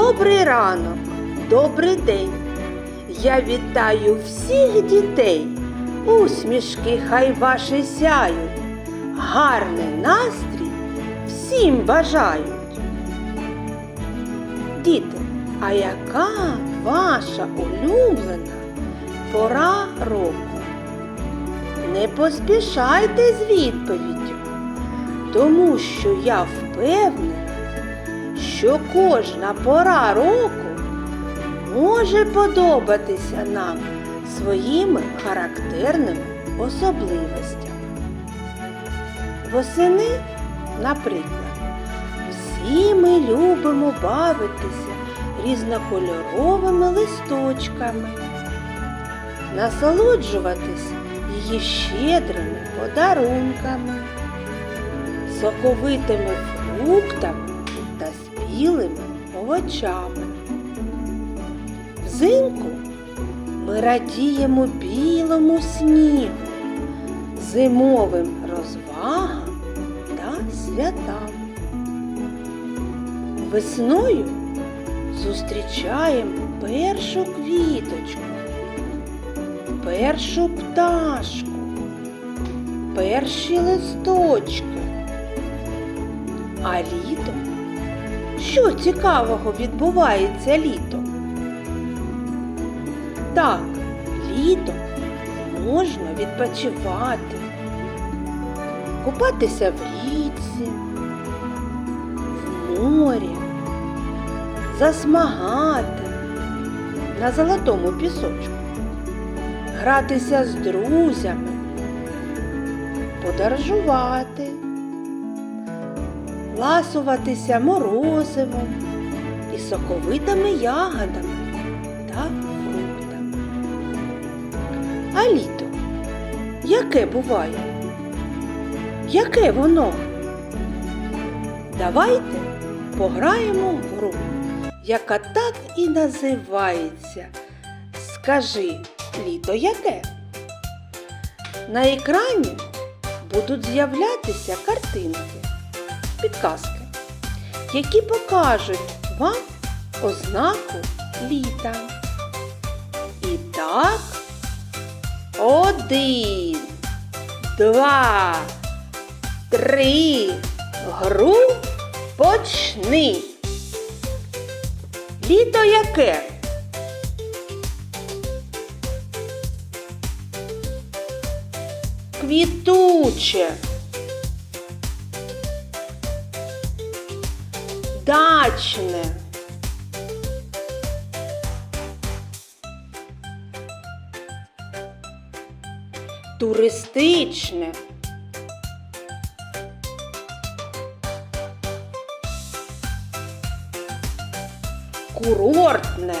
Добрий ранок, добрий день. Я вітаю всіх дітей. Усмішки хай ваші сяють. Гарний настрій всім бажають. Діти, а яка ваша улюблена пора року? Не поспішайте з відповіддю, тому що я впевнена, що кожна пора року може подобатися нам своїми характерними особливостями. Восени, наприклад, всі ми любимо бавитися різнокольоровими листочками, насолоджуватись її щедрими подарунками, соковитими фруктами та спілими овочами. Взимку ми радіємо білому снігу, зимовим розвагам та святам. Весною зустрічаємо першу квіточку, першу пташку, перші листочки. А літом? Що цікавого відбувається літом? Так, літом можна відпочивати, купатися в річці, в морі, засмагати на золотому пісочку, гратися з друзями, подорожувати, ласуватися морозивом і соковитими ягодами та фруктами. А літо яке буває? Яке воно? Давайте пограємо в гру, яка так і називається. Скажи, літо яке? На екрані будуть з'являтися картинки, підказки, які покажуть вам ознаку літа. І так, один, два, три, гру почни. Літо яке? Квітуче. Дачне. Туристичне. Курортне.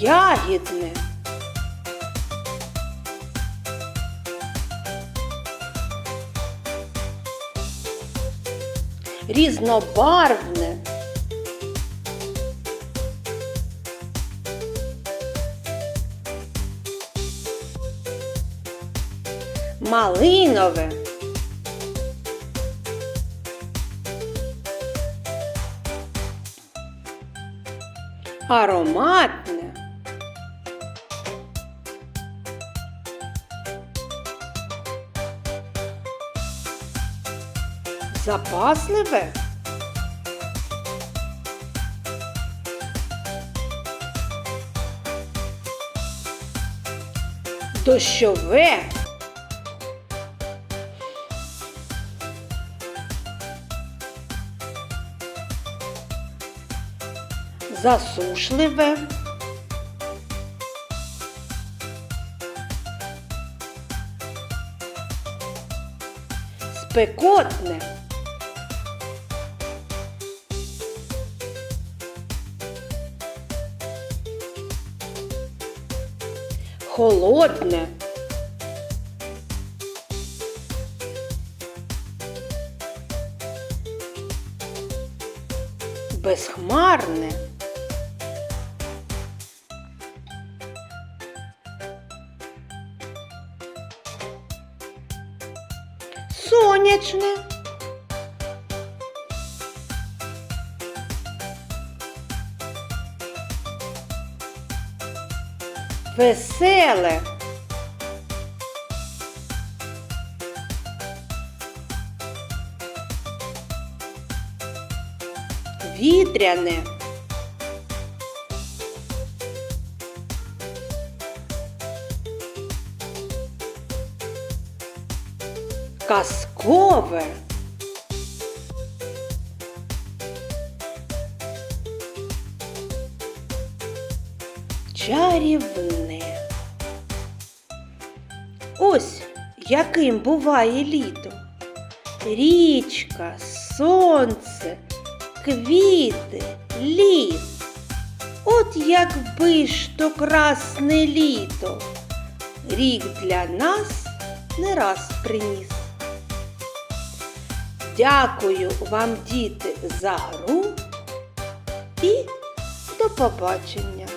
Ягідне. Різнобарвне. Малинове. Ароматне. Запасливе. Дощове. Засушливе. Спекотне. Холодне. Безхмарне. сонячне. Веселе. Вітряне. Казкове. Чарівне. Ось яким буває літо. Річка, сонце, квіти, ліс. От якби ж то красне літо, рік для нас не раз приніс. Дякую вам, діти, за гру і до побачення.